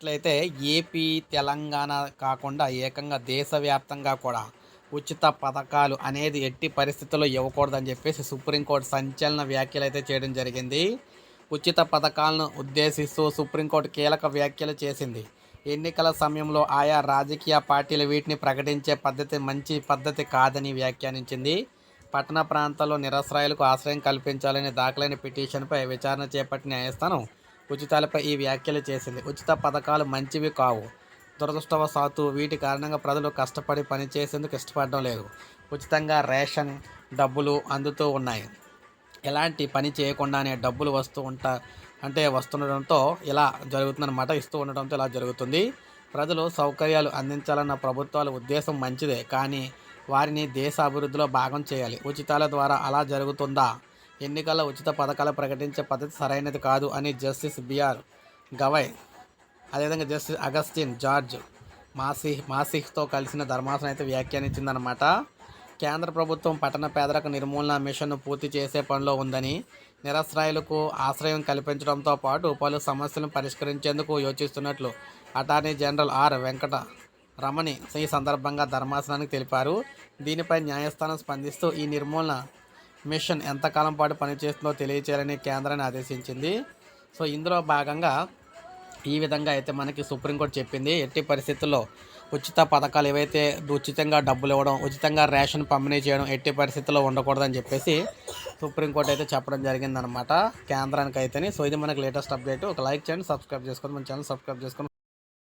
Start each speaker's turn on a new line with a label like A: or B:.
A: అట్లయితే ఏపీ తెలంగాణ కాకుండా ఏకంగా దేశవ్యాప్తంగా కూడా ఉచిత పథకాలు అనేది ఎట్టి పరిస్థితుల్లో ఇవ్వకూడదని చెప్పేసి సుప్రీంకోర్టు సంచలన వ్యాఖ్యలు అయితే చేయడం జరిగింది. ఉచిత పథకాలను ఉద్దేశిస్తూ సుప్రీంకోర్టు కీలక వ్యాఖ్యలు చేసింది. ఎన్నికల సమయంలో ఆయా రాజకీయ పార్టీలు వీటిని ప్రకటించే పద్ధతి మంచి పద్ధతి కాదని వ్యాఖ్యానించింది. పట్టణ ప్రాంతాల్లో నిరసరాయులకు ఆశ్రయం కల్పించాలని దాఖలైన పిటిషన్పై విచారణ చేపట్టిన న్యాయస్థానం ఉచితాలపై ఈ వ్యాఖ్యలు చేసింది. ఉచిత పథకాలు మంచివి కావు. దురదృష్టవశాత్తు వీటి కారణంగా ప్రజలు కష్టపడి పనిచేసేందుకు ఇష్టపడడం లేదు. ఉచితంగా రేషన్ డబ్బులు అందుతూ ఉన్నాయి. ఎలాంటి పని చేయకుండానే డబ్బులు వస్తూ ఉంటా అంటే వస్తుండడంతో ఇలా జరుగుతుందన్నమాట. ఇస్తూ ఉండడంతో ఇలా జరుగుతుంది. ప్రజలు సౌకర్యాలు అందించాలన్న ప్రభుత్వాల ఉద్దేశం మంచిదే. కానీ వారిని దేశ అభివృద్ధిలో భాగం చేయాలి. ఉచితాల ద్వారా అలా జరుగుతుందా? ఎన్నికల ఉచిత పథకాలు ప్రకటించే పద్ధతి సరైనది కాదు అని జస్టిస్ బిఆర్ గవయ్ అదేవిధంగా జస్టిస్ అగస్టిన్ జార్జ్ మాసిహ్ మాసిహ్తో కలిసిన ధర్మాసనం అయితే వ్యాఖ్యానించిందనమాట కేంద్ర ప్రభుత్వం పట్టణ పేదరిక నిర్మూలన మిషన్ను పూర్తి చేసే పనిలో ఉందని నిరస్రాయులకు ఆశ్రయం కల్పించడంతో పాటు పలు సమస్యలను పరిష్కరించేందుకు యోచిస్తున్నట్లు attorney general R Venkata Ramani ఈ సందర్భంగా ధర్మాసనానికి తెలిపారు. దీనిపై న్యాయస్థానం స్పందిస్తూ ఈ నిర్మూలన మిషన్ ఎంతకాలం పాటు పనిచేస్తుందో తెలియచేయాలని కేంద్రాన్ని ఆదేశించింది. సో ఇందులో భాగంగా ఈ విధంగా అయితే మనకి సుప్రీంకోర్టు చెప్పింది ఎట్టి పరిస్థితుల్లో ఉచిత పథకాలు ఏవైతే ఉచితంగా డబ్బులు ఇవ్వడం ఉచితంగా రేషన్ పంపిణీ చేయడం ఎట్టి పరిస్థితుల్లో ఉండకూడదని చెప్పేసి సుప్రీంకోర్టు అయితే చెప్పడం జరిగిందనమాట కేంద్రానికి అయితేనే సో ఇది మనకి లేటెస్ట్ అప్డేట్. ఒక లైక్ చేయండి సబ్స్క్రైబ్ చేసుకోండి మన ఛానల్ సబ్స్క్రైబ్ చేసుకొని